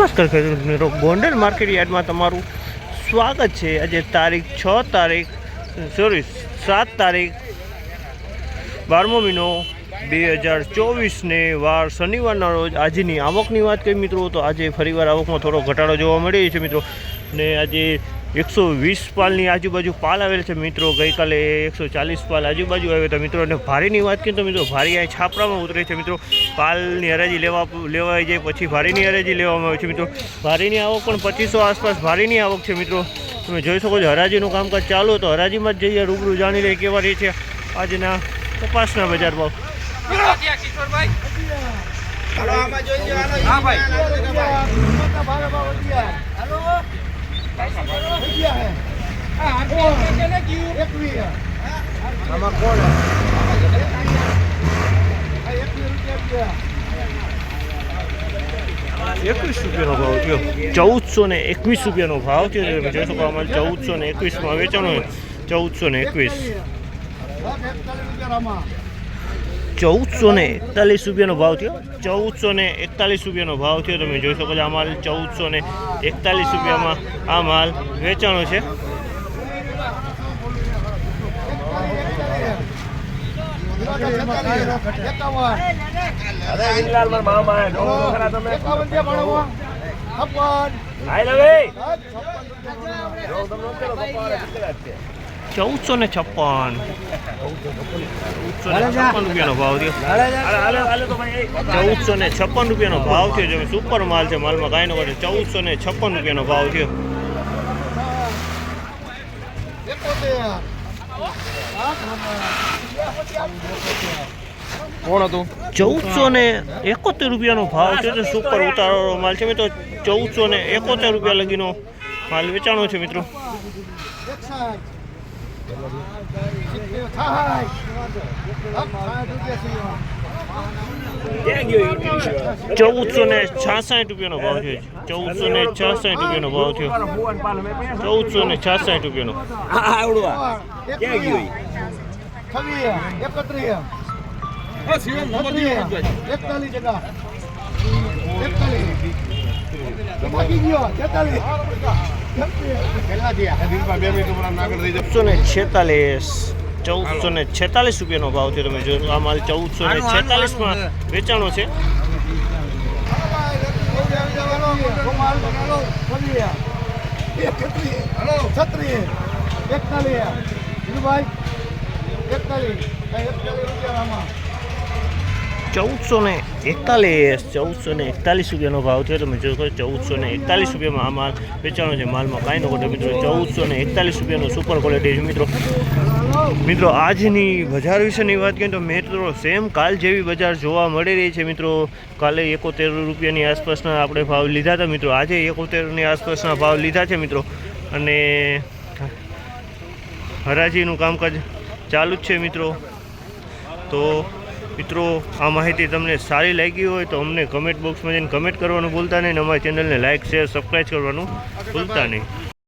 નમસ્કાર ખેડૂત મિત્રો. ગોંડલ માર્કેટ યાર્ડમાં તમારું સ્વાગત છે. આજે તારીખ છ તારીખ સોરી સાત તારીખ બારમો મહિનો બે હજાર ચોવીસને વાર શનિવારના રોજ આજની આવકની વાત કરી મિત્રો, તો આજે ફરીવાર આવકમાં થોડો ઘટાડો જોવા મળી છે મિત્રો. ને આજે એકસો વીસ પાલની આજુબાજુ પાલ આવેલ છે મિત્રો. ગઈકાલે એકસો ચાલીસ પાલ આજુબાજુ આવે હતા મિત્રો, અને ભારીની વાત કરીએ તો મિત્રો, ભારી અહીં છાપરામાં ઉતરે છે મિત્રો. પાલની હરાજી લેવા લેવાઈ જાય, પછી ભારીની હરાજી લેવામાં આવે છે મિત્રો. ભારીની આવક પણ પચીસો આસપાસ ભારીની આવક છે મિત્રો. તમે જોઈ શકો છો, હરાજીનું કામકાજ ચાલુ તો હરાજીમાં જ જઈએ, રૂબરૂ જાણી લઈએ કેવા રહી છે આજના કપાસના બજાર ભાવ. એકવીસ રૂપિયાનો ભાવ થયો. ચૌદસો ને એકવીસ રૂપિયાનો ભાવ થયો. તમે જોઈ શકો અમારે ચૌદસો ને એકવીસમાં વેચાણો ચૌદસો ને એકવીસ. ચૌદસો ને એકતાલીસ રૂપિયાનો ભાવ થયો. ચૌદસો ને એકતાલીસ રૂપિયાનો ભાવ થયો. તમે જોઈ શકો છો આ માલ ચૌદસો ને એકતાલીસ રૂપિયામાં આ માલ વેચાણો છે. છપ્પન ચૌદસો ને છપ્પન. રૂપિયાનો ભાવ થયો. ચૌદસો ને છપ્પન રૂપિયાનો ભાવ થયો. જેમ સુપર માલ છે માલમાં કાંઈ ન કરે ચૌદસો ને છપ્પન રૂપિયાનો ભાવ થયો. કોણ હતું? ચૌદસો ને એકોતેર રૂપિયાનો ભાવ છે. તો સુપર ઉતારો માલ છે મિત્રો. ચૌદસો ને એકોતેર રૂપિયા લગીનો માલ વેચાણો છે મિત્રો. ચૌદસો ને છાસઠ રૂપિયાનો ભાવ છે. ચૌદસો ને છાસઠ રૂપિયાનો ભાવ થયો. ચૌદસો ને છાસઠ રૂપિયાનો. ક્યાં ગયો ઈ? એકતાલીસ જગા એકતાલીસ. બાકી ગયો તેતાલીસ. ચૌદસો ને છેતાલીસ. ચૌદસો ને છેતાલીસ રૂપિયાનો ભાવ છે તમે જો આ માલ ચૌદસો ને છેતાલીસમાં વેચાણો છે. એકતાલીસ. એકતાલીસ. એકતાલીસ રૂપિયા ચૌદસો ને એકતાલીસ ચૌદસો ને એકતાલીસ રૂપિયાનો ભાવ છે તમે જો ચૌદસો ને એકતાલીસ રૂપિયામાં આ માલ વેચાણો છે. માલમાં કાંઈ ન ખોટો મિત્રો. ચૌદસો ને એકતાલીસ રૂપિયાનો સુપર ક્વોલિટી છે મિત્રો. મિત્રો, આજની બજાર વિશેની વાત કરીએ તો મિત્રો સેમ કાલ જેવી બજાર જોવા મળી રહી છે મિત્રો. કાલે એકોતેર રૂપિયાની આસપાસના આપણે ભાવ લીધા હતા મિત્રો. આજે એકોતેરની આસપાસના ભાવ લીધા છે મિત્રો. અને હરાજીનું કામકાજ ચાલુ જ છે મિત્રો. તો મિત્રો, આ માહિતી તમને સારી લાગી હોય તો અમને કમેન્ટ બોક્સમાં જઈને કમેન્ટ કરવાનું ભૂલતા નહીં અમારી ચેનલને લાઇક શેર સબસ્ક્રાઈબ કરવાનું ભૂલતા નહીં.